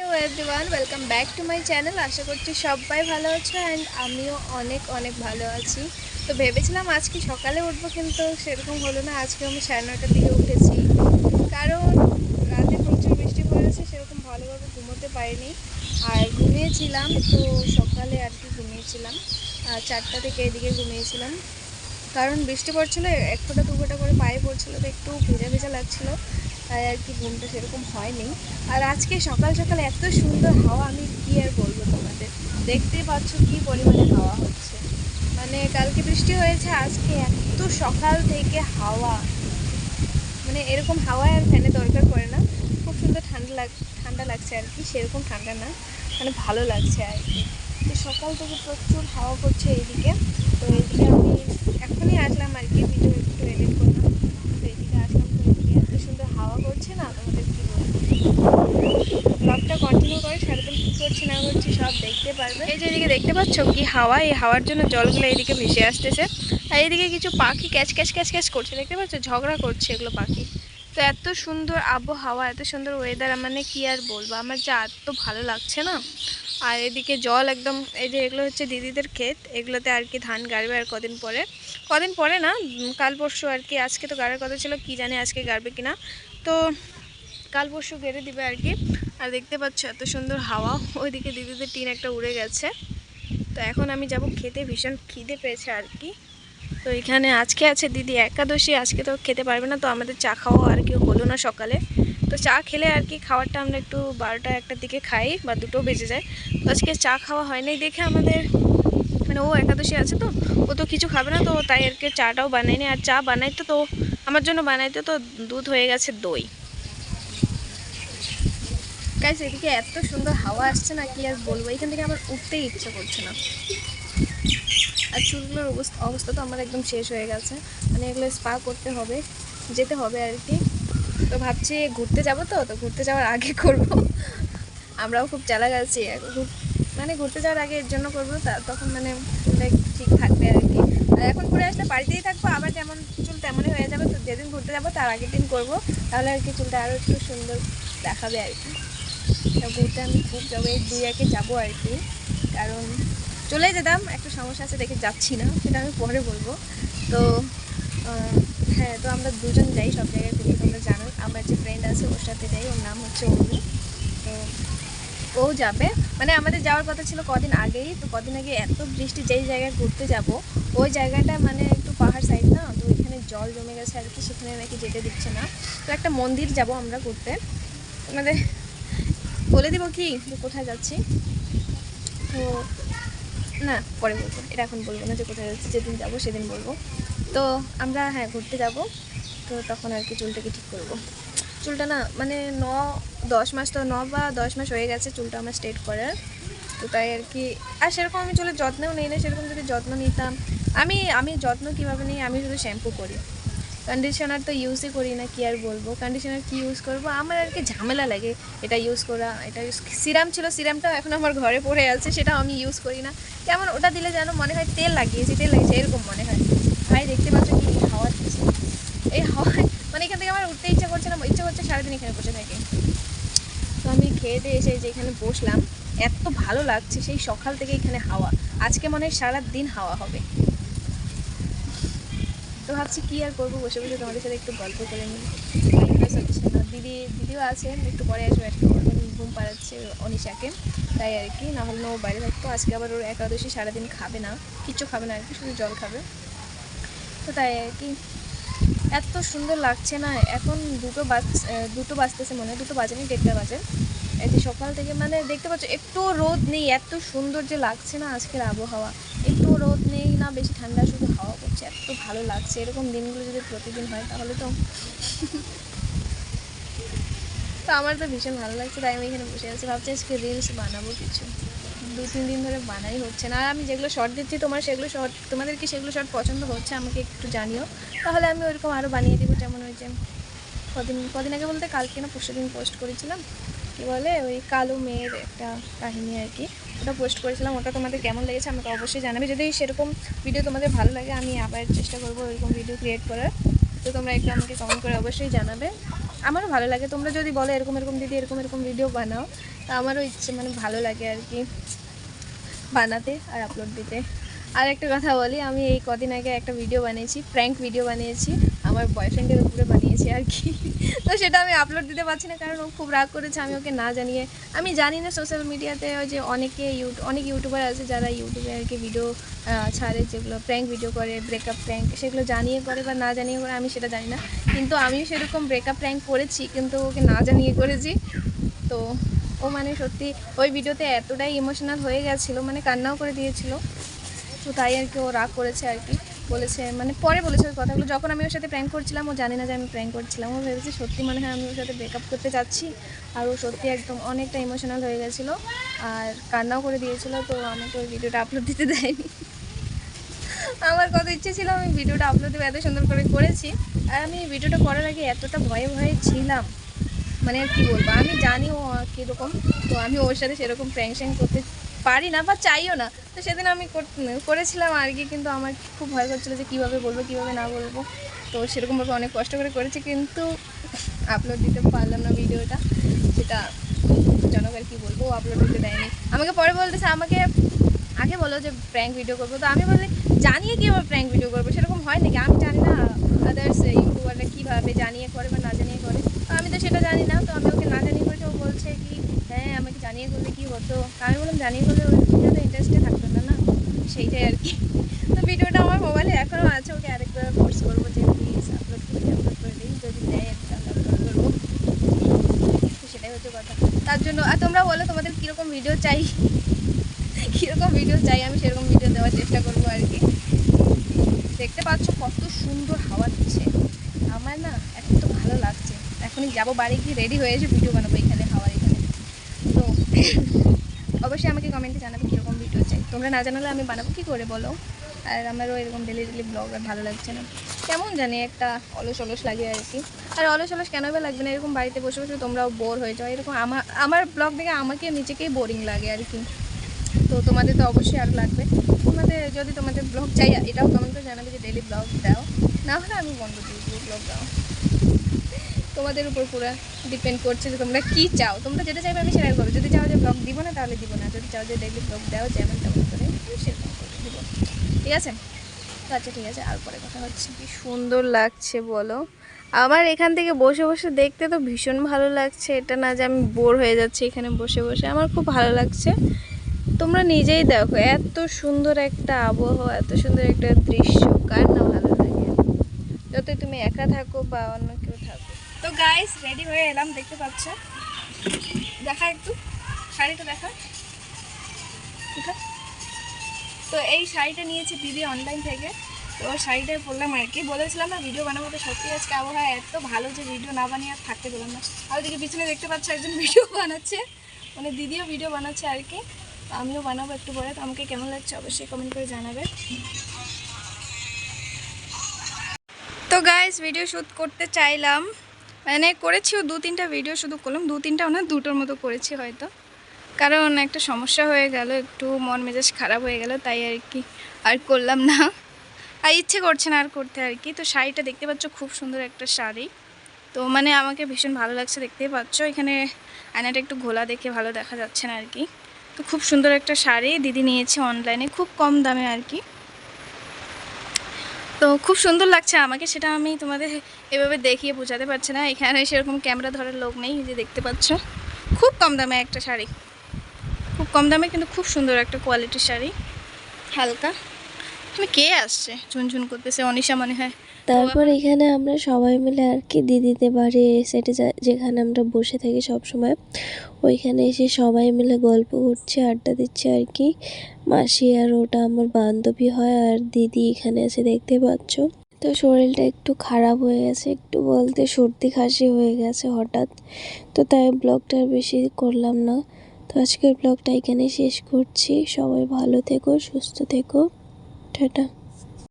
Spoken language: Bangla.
Hello everyone welcome back to my channel আশা করছি সবাই ভালো আছো অ্যান্ড আমিও অনেক অনেক ভালো আছি। তো ভেবেছিলাম আজকে সকালে উঠবো কিন্তু সেরকম হলো না। আজকে আমি সাড়ে নটার দিকে উঠেছি। কারণ রাতে প্রচুর বৃষ্টি পড়েছে, সেরকম ভালোভাবে ঘুমোতে পারিনি। আর ঘুমিয়েছিলাম, তো সকালে আর কি ঘুমিয়েছিলাম। চারটা থেকে এদিকে ঘুমিয়েছিলাম। কারণ বৃষ্টি পড়ছিলো, এক ফোঁটা, দু ফোঁটা করে পায়ে পড়ছিলো, তো একটু ভেজা ভেজা লাগছিল। তাই আর কি ঘুমটা সেরকম হয়নি। আর আজকে সকাল সকাল এত সুন্দর হাওয়া, আমি কি আর বলব তোমাদের? দেখতেই পাচ্ছ কি পরিমাণে হাওয়া হচ্ছে। মানে কালকে বৃষ্টি হয়েছে, আজকে এত সকাল থেকে হাওয়া। মানে এরকম হাওয়া আর ফ্যানে দরকার পড়ে না। খুব সুন্দর ঠান্ডা লাগ, ঠান্ডা লাগছে আর কি, সেরকম ঠান্ডা না। মানে ভালো লাগছে আর কি। তো সকাল থেকে প্রচুর হাওয়া করছে এইদিকে। তো এইদিকে আমি এখনই আসলাম আর কি, ভিডিও একটু এডিট করলাম তো এইদিকে আসলাম তো এইদিকে এত সুন্দর হাওয়া করছে না তোমাদের কি বলব ব্লগটা কন্টিনিউ করে সারাদিন কী করছি না করছি সব দেখতে পারবে। এই যে এদিকে দেখতে পাচ্ছ কি হাওয়া, এই হাওয়ার জন্য জলগুলো এইদিকে ভেসে আসতেছে। আর এইদিকে কিছু পাখি ক্যাচ ক্যাচ ক্যাচ ক্যাচ করছে। দেখতে পাচ্ছ? ঝগড়া করছে এগুলো পাখি। তো এত সুন্দর আবহাওয়া, এত সুন্দর ওয়েদার মানে কি আর বলব? আমার যা এত ভালো লাগছে না। আর এদিকে জল একদম, এই যে এগুলো হচ্ছে দিদিদের ক্ষেত। এগুলোতে আর কি ধান গাড়বে আর কদিন পরে। কদিন পরে না কাল পরশু আর কি, আজকে তো গাড়ার কথা ছিল, কি জানে আজকে গাড়বে কিনা। তো কাল পরশু গেড়ে দিবে আর কি। আর দেখতে পাচ্ছ এত সুন্দর হাওয়া। ওইদিকে দিদিদের টিন একটা উড়ে গেছে। তো এখন আমি যাব খেতে, ভীষণ খিদে পেয়েছে আর কি। তো এখানে আজকে আছে দিদি একাদশী, আজকে তো খেতে পারবে না, তো আমাদের চা খাওয়া আর কি হলো না সকালে। তো চা খেলে আর কি খাবারটা আমরা একটু বারোটা একটার দিকে খাই বা দুটো বেজে যায়। তো আজকে চা খাওয়া হয় নাই দেখে আমাদের মানে ও একাদশী আছে তো, ও তো কিছু খাবে না, তো তাই আর কি চাটাও বানায়নি। আর চা বানাইতো তো, আমার জন্য বানাইতে তো, দুধ হয়ে গেছে দই। গাইস এদিকে এত সুন্দর হাওয়া আসছে না, কি আর বলব? এখান থেকে আমার উঠতেই ইচ্ছা করছে না। আর চুলগুলোর অবস্থা অবস্থা তো আমার একদম শেষ হয়ে গেছে। মানে এগুলো স্পা করতে হবে, যেতে হবে আর কি। তো ভাবছি ঘুরতে যাব তো তো ঘুরতে যাওয়ার আগে করব। আমরাও খুব আছি ঘুর- মানে ঘুরতে যাওয়ার আগে এর জন্য করব, তা- তখন মানে চুলটা ঠিক থাকবে আর কি। আর এখন ঘুরে আসলে বাড়িতেই থাকব, আবার যেমন চুল তেমনই হয়ে যাবে। তো যেদিন ঘুরতে যাব, তার আগের দিন করব। তাহলে আর কি চুলটা আরও একটু সুন্দর দেখাবে আর কি। ঘুরতে আমি খুব যাব এই দুই একে যাব আর কি। কারণ চলে যেতাম, একটা সমস্যা আছে দেখে যাচ্ছি না, সেটা আমি পরে বলব। তো হ্যাঁ তো আমরা দুজন যাই সব জায়গায় ঘুরতে তোমরা জানো, আমার যে ফ্রেন্ড আছে, ওর সাথে যাই, ওর নাম হচ্ছে অরুণী তো, ও যাবে। মানে আমাদের যাওয়ার কথা ছিল কদিন আগেই, তো কদিন আগে এত বৃষ্টি যেই জায়গায় ঘুরতে যাব, ওই জায়গাটা মানে একটু পাহাড় সাইড না, তো ওইখানে জল জমে গেছে আর কি, সেখানে নাকি যেতে দিচ্ছে না। তো একটা মন্দির যাব আমরা ঘুরতে। আমাদের বলে দিব কি? যে কোথায় যাচ্ছি? তো, না, পরে বলব। এটা এখন বলব না যে কোথায় যাচ্ছি, যেদিন যাব সেদিন বলব। তো, আমরা হ্যাঁ ঘুরতে যাব। তো তখন আর কি চুলটাকে ঠিক করব? চুলটা না মানে ন, দশ মাস তো, ন বা দশ মাস হয়ে গেছে চুলটা আমার স্ট্রেট করার। তো তাই আর কি, আর সেরকম আমি চুলের যত্নও নিই না, সেরকম যদি যত্ন নিতাম, আমি আমি যত্ন কীভাবে নিই? আমি শুধু শ্যাম্পু করি। কন্ডিশনার তো ইউজই করি না, কি আর বলব? কন্ডিশনার কি ইউজ করব? আমার আর কি ঝামেলা লাগে এটা ইউজ করা, এটা ইউজ সিরাম ছিল, সিরামটাও এখন আমার ঘরে পড়ে আছে, সেটাও আমি ইউজ করি না। কেমন ওটা দিলে যেন মনে হয় তেল লাগিয়েছি, তেল লাগিয়েছে, এরকম মনে হয়। ভাই, দেখতে পাচ্ছ কি হাওয়া দিচ্ছে। এই হাওয়ায় মানে এখান থেকে আমার উঠতে ইচ্ছা করছে না, ইচ্ছা করছে সারাদিন এখানে বসে থাকি। তো আমি খেয়ে দিয়ে এসে যে এখানে বসলাম, এত ভালো লাগছে সেই সকাল থেকে এখানে হাওয়া। আজকে মনে হয় সারাদিন হাওয়া হবে। তো ভাবছি কি আর করব, বসে বসে তোমাদের সাথে একটু গল্প করে নিই। দিদি, দিদিও আছে একটু পরে আসবে একটু ঘুম পাড়াচ্ছে অনিশাকে, তাই আর কি। না হলে ও বাইরে থাকতো। আজকে আবার ওর একাদশী সারাদিন খাবে না, কিচ্ছু খাবে না আর কি, শুধু জল খাবে। তো তাই আর কি। এত সুন্দর লাগছে না, এখন দুটো বাজ, দুটো বাজতেছে মনে হয়, দুটো বাজেনি, দেড়টা বাজে। এই সকাল থেকে মানে দেখতে পাচ্ছ, একটু রোদ নেই, এত সুন্দর যে লাগছে না আজকের আবহাওয়া। একটু রোদ নেই না, বেশি ঠান্ডা শুধু হাওয়া করছে এত ভালো লাগছে। এরকম দিনগুলো যদি প্রতিদিন হয়, তাহলে তো তো আমার তো ভীষণ ভালো লাগছে, তাই আমি এখানে বসে আছি। ভাবছি আজকে রিলস বানাবো কিছু। দু, তিন দিন ধরে বানাই হচ্ছে না। আর আমি যেগুলো শর্ট দিচ্ছি, তোমার সেগুলো শর্ট তোমাদের কি সেগুলো শর্ট পছন্দ হচ্ছে, আমাকে একটু জানিও। তাহলে আমি ওইরকম আরও বানিয়ে দেবো, যেমন ওই যে কদিন কদিন আগে বলতে কালকে না পরশু দিন পোস্ট করেছিলাম। কী বলে, ওই কালো মেয়ের একটা কাহিনী আর কি। ওটা পোস্ট করেছিলাম, ওটা তোমাদের কেমন লেগেছে আমাকে অবশ্যই জানাবে। যদি সেরকম ভিডিও তোমাদের ভালো লাগে, আমি আবার চেষ্টা করব ওইরকম ভিডিও ক্রিয়েট করার। তো তোমরা একটু আমাকে কমেন্ট করে অবশ্যই জানাবে। আমারও ভালো লাগে। তোমরা যদি বলো এরকম এরকম দিদি, এরকম এরকম ভিডিও বানাও, তা আমারও ইচ্ছে মানে ভালো লাগে আর কি বানাতে আর আপলোড দিতে। আর একটা কথা বলি, আমি এই কদিন আগে একটা ভিডিও বানিয়েছি প্র্যাঙ্ক ভিডিও বানিয়েছি, আমার বয়ফ্রেন্ডের উপরে বানিয়েছি আর কি। তো সেটা আমি আপলোড দিতে পারছি না, কারণ ও খুব রাগ করেছে, আমি ওকে না জানিয়ে। আমি জানি না সোশ্যাল মিডিয়াতে ওই যে অনেকে অনেক ইউটিউবার আছে যারা ইউটিউবে আর কি ভিডিও ছাড়ে, যেগুলো প্র্যাঙ্ক ভিডিও করে ব্রেকআপ প্র্যাঙ্ক সেগুলো জানিয়ে করে বা না জানিয়ে করে, আমি সেটা জানি না। কিন্তু আমিও সেরকম ব্রেকআপ প্র্যাঙ্ক করেছি, কিন্তু ওকে না জানিয়ে করেছি। তো ও মানে সত্যি ওই ভিডিওতে এতটাই ইমোশনাল হয়ে গেছিল মানে কান্নাও করে দিয়েছিল। তো তাই আর কি ও রাগ করেছে আর কি। বলেছে মানে পরে বলেছে ওই কথাগুলো। যখন আমি ওর সাথে প্র্যাঙ্ক করছিলাম, ও জানি না যে আমি প্র্যাঙ্ক করছিলাম। ও ভেবেছে সত্যি মনে হয় আমি ওর সাথে ব্রেকআপ করতে যাচ্ছি। আর ও সত্যি একদম অনেকটা ইমোশনাল হয়ে গেছিল। আর কান্নাও করে দিয়েছিল, তো আমাকে ওই ভিডিওটা আপলোড দিতে দেয়নি। আমার কত ইচ্ছে ছিল আমি ভিডিওটা আপলোড দেবো, এত সুন্দর করে করেছি। আর আমি ভিডিওটা করার আগে এতটা ভয়ে ভয়ে ছিলাম। মানে আর কি বলব, আমি জানি ও কীরকম তো আমি ওর সাথে সেরকম প্র্যাঙ্ক করতে পারি না বা চাইও না। তো সেদিন আমি কর- করেছিলাম আর কি, কিন্তু আমার খুব ভয় করছিল যে কীভাবে বলব, কীভাবে না বলব। তো সেরকমভাবে অনেক কষ্ট করে করেছি, কিন্তু আপলোড দিতে পারলাম না ভিডিওটা। সেটা আর কি বলব আপলোড দিতে দেয়নি। আমাকে পরে বলতেছে, আমাকে আগে বলো যে প্র্যাঙ্ক ভিডিও করব। তো আমি বলি জানিয়ে কীভাবে প্র্যাঙ্ক ভিডিও করব? সেরকম হয় নাকি? আমি জানি না আদার্স ইউটিউবাররা কীভাবে জানিয়ে করে বা না জানিয়ে করে। তো আমি তো সেটা জানি না, তো আমি ওকে না জানিয়ে করেছি ও বলছে কি হ্যাঁ আমাকে জানিয়ে করলে কী হতো? আমি বললাম, জানিয়ে করলে ওই ইন্টারেস্টে থাকতো সেইটাই আর কি। তো ভিডিওটা আমার মোবাইলে এখনও আছে, ওকে আরেকবার ফোর্স করব যে প্লিজ আপলোড করে আপলোড করে দিই, যদি দেয় তাহলে আপলোড করব। তো সেটাই হচ্ছে কথা। তার জন্য, আর তোমরা বলো তোমাদের কীরকম ভিডিও চাই? কীরকম ভিডিও চাই? আমি সেরকম ভিডিও দেওয়ার চেষ্টা করব আর কি। দেখতে পাচ্ছ কত সুন্দর হাওয়া দিচ্ছে। আমার না এখন তো ভালো লাগছে। এখনই যাব বাড়ি গিয়ে রেডি হয়ে এসে ভিডিও বানাবো এখানে হাওয়ার এখানে। তো অবশ্যই আমাকে কমেন্টে জানাবে তোমরা না জানালে আমি বানাবো। কী করে বলো? আর আমারও এরকম ডেলি ডেলি ব্লগ আর ভালো লাগছে না। কেমন জানি একটা অলস অলস লাগে আর কি। আর অলস অলস কেন লাগবে না? এরকম বাড়িতে বসে বসে তোমরাও বোর হয়ে যাও। এরকম আমার আমার ব্লগ দেখে আমাকে নিজেকেই বোরিং লাগে আর কি। তো তোমাদের তো অবশ্যই আরও লাগবে। তোমাদের, যদি তোমাদের ব্লগ চাই, এটাও করে জানাবে যে ডেলি ব্লগ দাও। না হলে আমি বন্ধ দিয়ে দিব ব্লগ দাও। তোমাদের উপর পুরো ডিপেন্ড করছে যে তোমরা কী চাও। তোমরা যেটা চাইবে আমি সেটাই করব। যদি চাও যে ব্লগ দিব না, তাহলে দিব না। যদি চাও যে ডেলি ব্লগ দাও, যেমন তেমন করে সেরকম করে দিব। ঠিক আছে? তো আচ্ছা ঠিক আছে। আর পরে কথা হচ্ছে। কি সুন্দর লাগছে, বলো। আমার এখান থেকে বসে বসে দেখতে তো ভীষণ ভালো লাগছে। এটা না যে আমি বোর হয়ে যাচ্ছি এখানে বসে বসে। আমার খুব ভালো লাগছে। তোমরা নিজেই দেখো, এত সুন্দর একটা আবহাওয়া, এত সুন্দর একটা দৃশ্য। কার না ভালো লাগে যতই তুমি একা থাকো বা অন্য কেউ থাকো। তো গাইস রেডি হয়ে এলাম, দেখতে পাচ্ছ? দেখা একটু, শাড়িটা দেখা। তো এই শাড়িটা নিয়েছি দিদি অনলাইন থেকে। তো শাড়িটা পরলাম আর কি। বলেছিলাম না ভিডিও বানাবো তো সত্যি আজকে আবহাওয়া এত ভালো যে ভিডিও না বানিয়ে আর থাকতে পেলাম না। আর ওদিকে পিছনে দেখতে পাচ্ছ একজন ভিডিও বানাচ্ছে। মানে দিদিও ভিডিও বানাচ্ছে আর কি। আমিও বানাবো একটু পরে। তো আমাকে কেমন লাগছে অবশ্যই কমেন্ট করে জানাবে। তো গাইস ভিডিও শ্যুট করতে চাইলাম। মানে করেছিও দু তিনটা ভিডিও শুধু করলাম, দু তিনটাও না, দুটোর মতো করেছি হয়তো। কারণ একটা সমস্যা হয়ে গেল, একটু মন মেজাজ খারাপ হয়ে গেল, তাই আর কি, আর করলাম না। আর ইচ্ছে করছে না আর করতে আর কি। তো শাড়িটা দেখতে পাচ্ছ, খুব সুন্দর একটা শাড়ি। তো মানে আমাকে ভীষণ ভালো লাগছে, দেখতেই পাচ্ছ। এখানে আয়নাটা একটু ঘোলা দেখে ভালো দেখা যাচ্ছে না আর কি। তো খুব সুন্দর একটা শাড়ি দিদি নিয়েছে অনলাইনে খুব কম দামে আর কি। তো খুব সুন্দর লাগছে আমাকে, সেটা আমি তোমাদের এভাবে দেখিয়ে বোঝাতে পারছি না। এখানে সেরকম ক্যামেরা ধরার লোক নেই যে দেখতে পাচ্ছ। খুব কম দামে একটা শাড়ি। খুব কম দামে কিন্তু খুব সুন্দর একটা কোয়ালিটির শাড়ি। হালকা। তুমি কে আসছে? ঝুনঝুন করতেছে, অনিশা মনে হয়। তারপর এখানে আমরা সবাই মিলে আর কি দিদিদের বাড়ি সেটে যেখানে আমরা বসে থাকি সব সময় ওইখানে এসে সবাই মিলে গল্প করছে, আড্ডা দিচ্ছে আর কি। মাসি আর ওটা আমার বান্ধবী হয় আর দিদি এখানে আছে, দেখতে পাচ্ছ? তো শরীরটা একটু খারাপ হয়ে গেছে, একটু বলতে সর্দি খাসি হয়ে গেছে হঠাৎ। তো তাই ব্লগটা আর বেশি করলাম না। তো আজকের ব্লগটা এখানে শেষ করছি। সবাই ভালো থেকো, সুস্থ থেকো। টাটা।